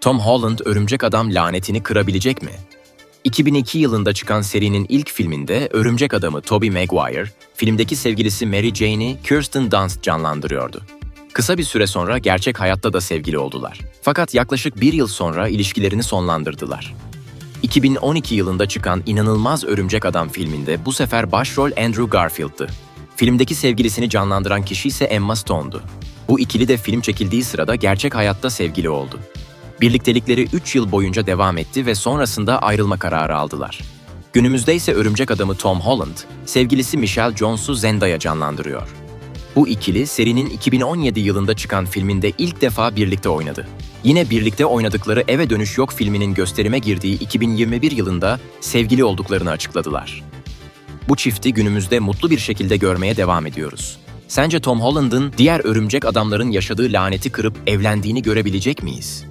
Tom Holland Örümcek Adam lanetini kırabilecek mi? 2002 yılında çıkan serinin ilk filminde Örümcek Adamı Tobey Maguire, filmdeki sevgilisi Mary Jane'i Kirsten Dunst canlandırıyordu. Kısa bir süre sonra gerçek hayatta da sevgili oldular. Fakat yaklaşık bir yıl sonra ilişkilerini sonlandırdılar. 2012 yılında çıkan İnanılmaz Örümcek Adam filminde bu sefer başrol Andrew Garfield'dı. Filmdeki sevgilisini canlandıran kişi ise Emma Stone'du. Bu ikili de film çekildiği sırada gerçek hayatta sevgili oldu. Birliktelikleri 3 yıl boyunca devam etti ve sonrasında ayrılma kararı aldılar. Günümüzde ise Örümcek Adamı Tom Holland, sevgilisi Michelle Jones'u Zendaya canlandırıyor. Bu ikili serinin 2017 yılında çıkan filminde ilk defa birlikte oynadı. Yine birlikte oynadıkları Eve Dönüş Yok filminin gösterime girdiği 2021 yılında sevgili olduklarını açıkladılar. Bu çifti günümüzde mutlu bir şekilde görmeye devam ediyoruz. Sence Tom Holland'ın diğer örümcek adamların yaşadığı laneti kırıp evlendiğini görebilecek miyiz?